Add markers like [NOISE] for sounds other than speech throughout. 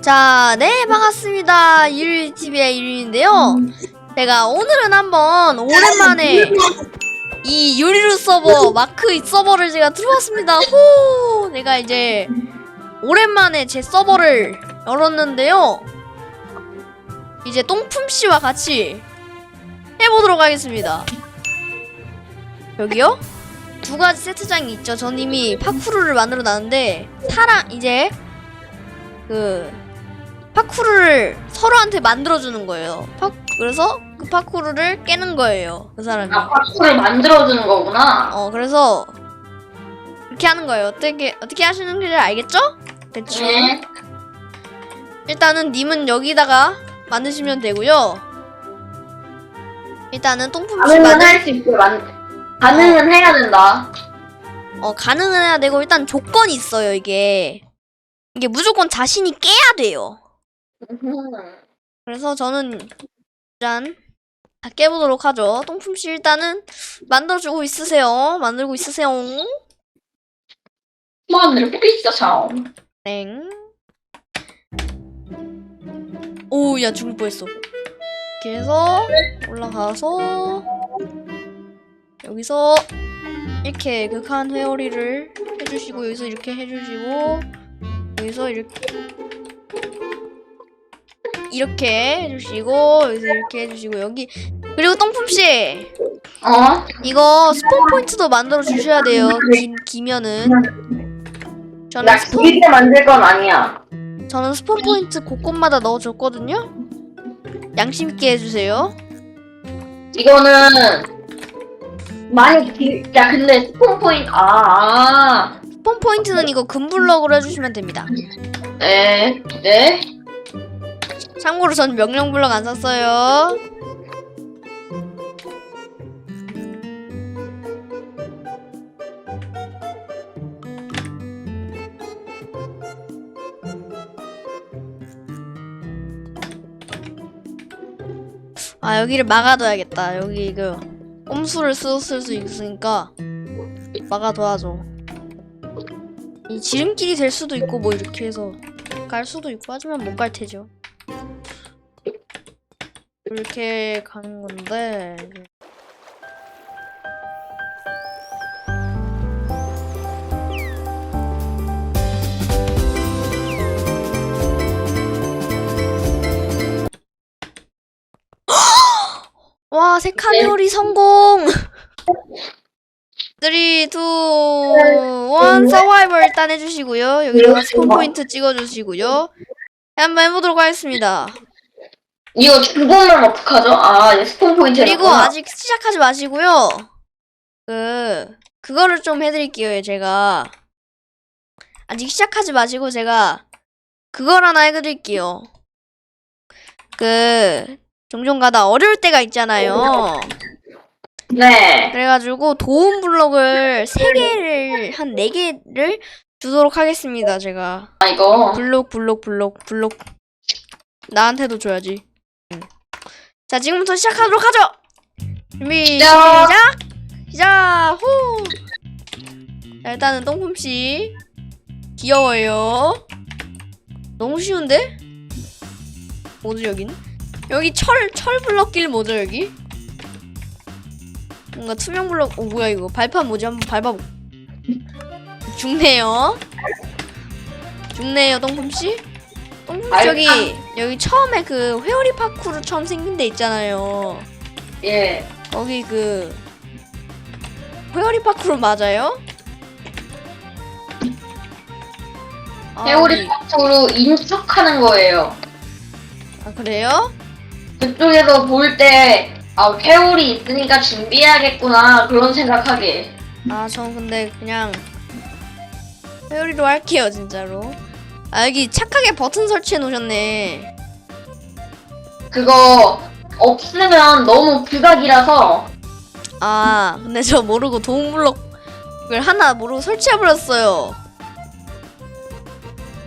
자, 네, 반갑습니다. 일일TV의 일일인데요. 제가 오늘은 한번 오랜만에 이 유리루 서버, 마크 이 서버를 제가 들어왔습니다. 호! 내가 이제 오랜만에 제 서버를 열었는데요. 이제 똥품씨와 같이 해보도록 하겠습니다. 여기요? 두 가지 세트장이 있죠. 전 이미 파쿠르를 만들어 놨는데, 사람, 이제, 그, 파쿠르를 서로한테 만들어주는 거예요. 파, 그래서 그 파쿠르를 깨는 거예요. 그 사람이. 아, 파쿠를 만들어주는 거구나. 어, 그래서, 이렇게 하는 거예요. 어떻게, 어떻게 하시는지 알겠죠? 대충. 네. 일단은 님은 여기다가 만드시면 되고요. 일단은 똥품씨 가능은 만들, 할수 있고, 만, 가능은 해야 된다. 어, 가능은 해야 되고, 일단 조건이 있어요, 이게. 이게 무조건 자신이 깨야 돼요. 그래서 저는 짠. 다 깨보도록 하죠. 똥품씨 일단은 만들어주고 있으세요. 만들고 있으세요. 만들고 있어, 참. 땡. 오, 야, 죽을 뻔했어. 이렇게 해서 올라가서 여기서 이렇게 극한 회오리를 해주시고 여기서 이렇게 해주시고 여기서 이렇게 이렇게 해주시고 여기서 이렇게 해주시고 여기 그리고 똥품씨 어? 이거 스폰 포인트도 만들어 주셔야 돼요. 기, 기면은 저는 나 스폰 길게 만들 건 아니야. 저는 스폰 포인트 곳곳마다 넣어줬거든요. 양심 있게 해주세요. 이거는, 많이 길, 야, 근데 스폰 포인트, 아, 아. 스폰 포인트는 이거 금블럭으로 해주시면 됩니다. 네, 네. 참고로 전 명령 블럭 안 샀어요. 아 여기를 막아둬야겠다. 여기 그 꼼수를 쓰었을 수 있으니까 막아둬야죠. 이 지름길이 될 수도 있고 뭐 이렇게 해서 갈 수도 있고 하지만 못 갈 테죠. 이렇게 가는 건데. [GASPS] 와 세칸 네. 요리 성공! 3, 2, 1 서바이벌 일단 해주시고요. 여기다가 스폰 포인트 찍어주시고요. 한번 해보도록 하겠습니다 이거 죽으면 어떡하죠? 아, 이제 스폰 포인트. 그리고 아직 시작하지 마시고요. 그 그거를 좀 해드릴게요. 제가 아직 시작하지 마시고 제가 그걸 하나 해드릴게요. 그 종종 가다 어려울 때가 있잖아요. 네. 그래가지고 도움 블록을 세 개를 한 네 개를 주도록 하겠습니다. 제가 아, 이거. 블록 블록 블록 블록 나한테도 줘야지. 응. 자 지금부터 시작하도록 하죠. 준비 시작! 시작 호. 자, 일단은 똥품 씨 귀여워요. 너무 쉬운데? 뭐지 여긴? 여기 철 철 블럭길 뭐죠 여기? 뭔가 투명 블럭 어 뭐야 이거 발판 뭐지 한번 밟아보. 죽네요. 죽네요 똥품 씨. 똥품 씨 여기 여기 처음에 그 회오리 파쿠르 처음 생긴 데 있잖아요. 예. 거기 그 회오리 파쿠르 맞아요? 아, 회오리 이- 파쿠로 인축하는 거예요. 아 그래요? 그쪽에서 볼 때, 아, 회오리 있으니까 준비해야겠구나. 그런 생각하게. 아, 전 근데 그냥 회오리로 할게요, 진짜로. 아, 여기 착하게 버튼 설치해 놓으셨네. 그거, 없으면 너무 부각이라서, 아, 근데 저 모르고 도움 블럭을 하나 모르고 설치해 버렸어요.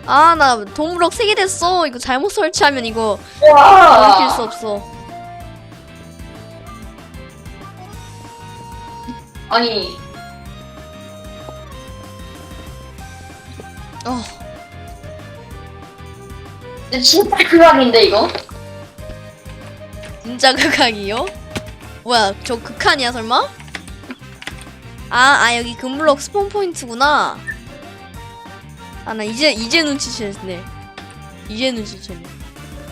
아, 나 도움 블럭 3개 됐어. 이거 잘못 설치하면 이거 돌이킬 수 와. 없어. 아니, 어. 근데 진짜 극악인데 이거? 진짜 극한이요? 뭐야 저 극한이야 설마? 아, 아 여기 금블럭 스폰 포인트구나. 아 나 이제 이제 눈치챘네. 이제 눈치챘네.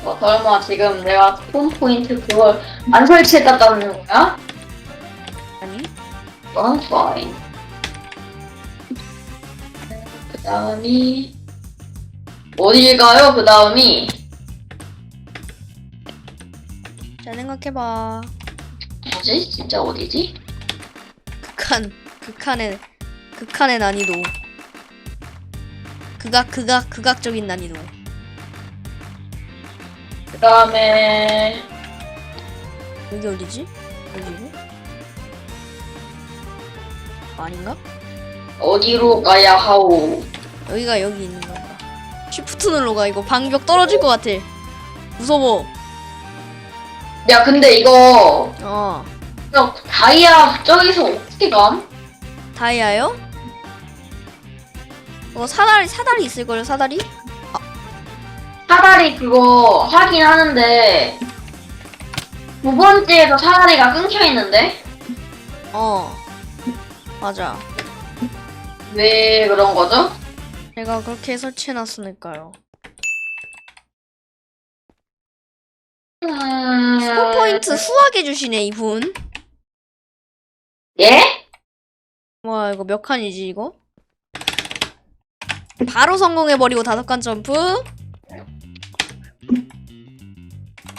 어, 설마 지금 내가 스폰 포인트 그걸 안 설치했다는 거야? 아니? 넌 fine. 그 다음이 어딜 가요? 그 다음이 잘 생각해봐. 뭐지? 진짜 어디지? 극한 극한의 극한의 난이도. 극악 극악 극악적인 난이도. 그 다음에 여기 어디지? 여기고? 아닌가? 어디로 가야 하오? 여기가 여기 있는 건가? 쉬프트 눌러가 이거 방벽 떨어질 것 같아. 무서워. 야 근데 이거 어. 야, 다이아 저기서 어떻게 감? 다이아요? 어 사다리 사다리 있을 걸요 사다리? 사다리 그거 하긴 하는데 두 번째에도 사다리가 끊겨 있는데 어 맞아 왜 그런 거죠? 제가 그렇게 설치해놨으니까요 음... 스포 포인트 후하게 주시네 이분 예? 와 이거 몇 칸이지 이거? 바로 성공해버리고 다섯 칸 점프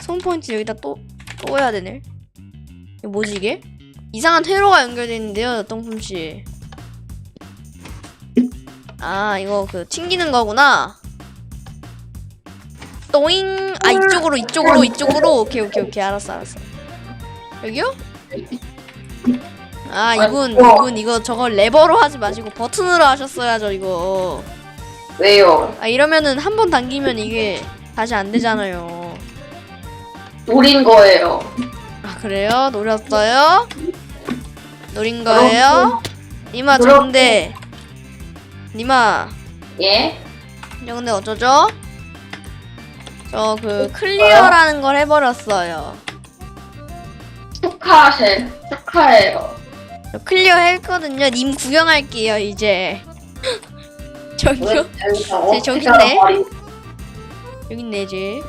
손 포인트 여기다 또, 또 해야 되네 이게 뭐지 이게? 이상한 회로가 연결돼 있는데요 똥품씨 아 이거 그 튕기는 거구나 또잉 아 이쪽으로 이쪽으로 이쪽으로 오케이 오케이 오케이 알았어 알았어 여기요? 아 이분 이분 이거 저걸 레버로 하지 마시고 버튼으로 하셨어야죠 이거 왜요? 아 이러면은 한 번 당기면 이게 다시 안 되잖아요 노린 거예요. 아 그래요? 노렸어요? 노린 거예요? 그렇고. 근데 니마 예? 저 근데 어쩌죠? 저 그 클리어라는 걸 해버렸어요 축하해. 축하해요. 저 클리어 했거든요 님 구경할게요 이제 [LAUGHS] 저기요? 제 저기 있네. 여기 있네 이제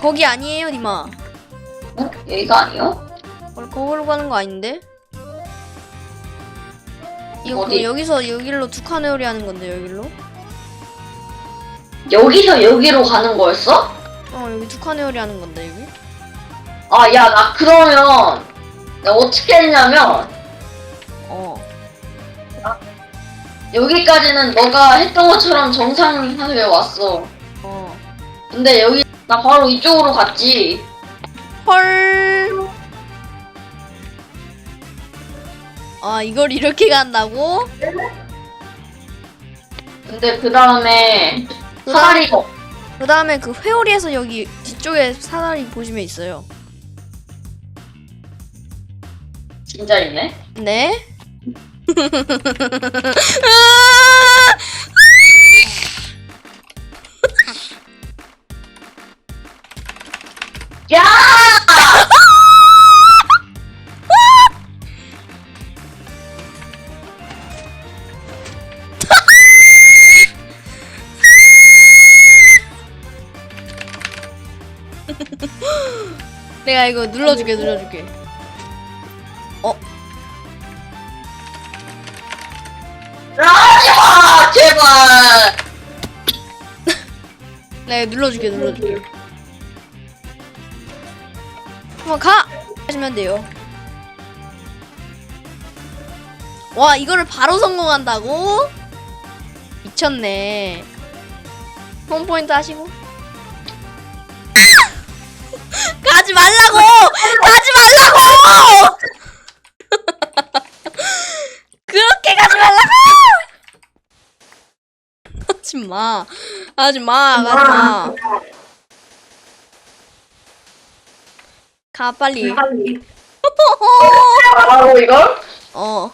거기 아니에요 니마 응? 여기가 아니요? 원래 거기로 가는 거 아닌데? 이거 그 어디? 여기서 여기로 두 칸 회오리 하는 건데 여기로? 여기서 여기로 가는 거였어? 어 여기 두 칸 회오리 하는 건데 여기? 아, 야, 나 그러면 나 어떻게 했냐면 어 여기까지는 너가 했던 것처럼 정상하게 왔어. 어. 근데 여기 나 바로 이쪽으로 갔지. 헐. 아 이걸 이렇게 간다고? 근데 그 다음에 그 사다리가 그 다음에 그 회오리에서 여기 뒤쪽에 사다리 보시면 있어요. 진짜 있네. 네? [LAUGHS] 야! [LAUGHS] 내가 이거 눌러줄게 눌러줄게. 하지 마, 제발. [LAUGHS] 내가 눌러줄게 눌러줄게. 한번 가 하시면 돼요. 와 이거를 바로 성공한다고? 미쳤네. 홈 포인트 하시고. 가지 말라고! [LAUGHS] 가지 말라고! [LAUGHS] 그렇게 가지 말라고! [LAUGHS] 하지 마. 하지 마. 가지 마. 가 빨리. 바로 이걸? 어.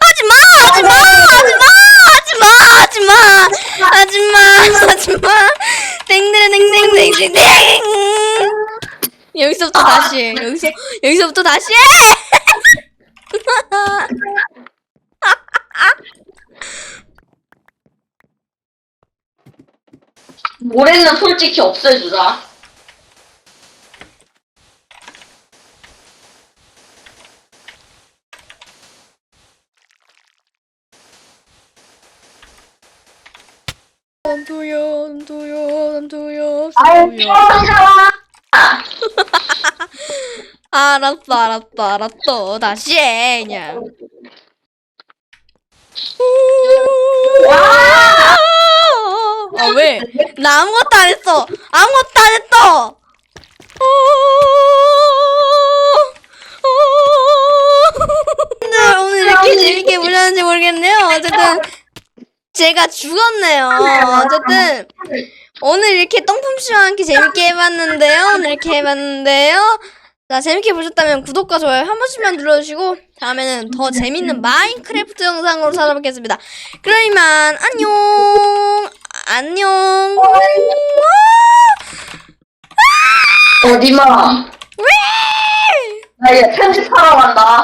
하지 마. 하지 마. 하지 마. 하지 마. 하지 마. 하지 마. 하지 마 땡땡땡땡땡땡 여기서부터 다시 해. 여기서 여기서부터 다시 해. 모래는 솔직히 없애주자. 남도요 남도요 남도요 아유, 남도요 피곤하잖아. 알았어 알았어 알았어. 다시 해 그냥. 아 왜? 나 아무것도 안 했어. 아무것도 안 했어. 어, 오늘 오늘 이렇게 재밌게 보셨는지 모르겠네요. 어쨌든 제가 죽었네요. 어쨌든 오늘 이렇게 똥품씨와 함께 재밌게 해봤는데요 오늘 이렇게 해봤는데요 자 재밌게 보셨다면 구독과 좋아요 한 번씩만 눌러주시고 다음에는 더 재밌는 마인크래프트 영상으로 찾아뵙겠습니다 그럼 이만 안녕 안녕 어디마. 왜? 나 이제 편집하러 간다.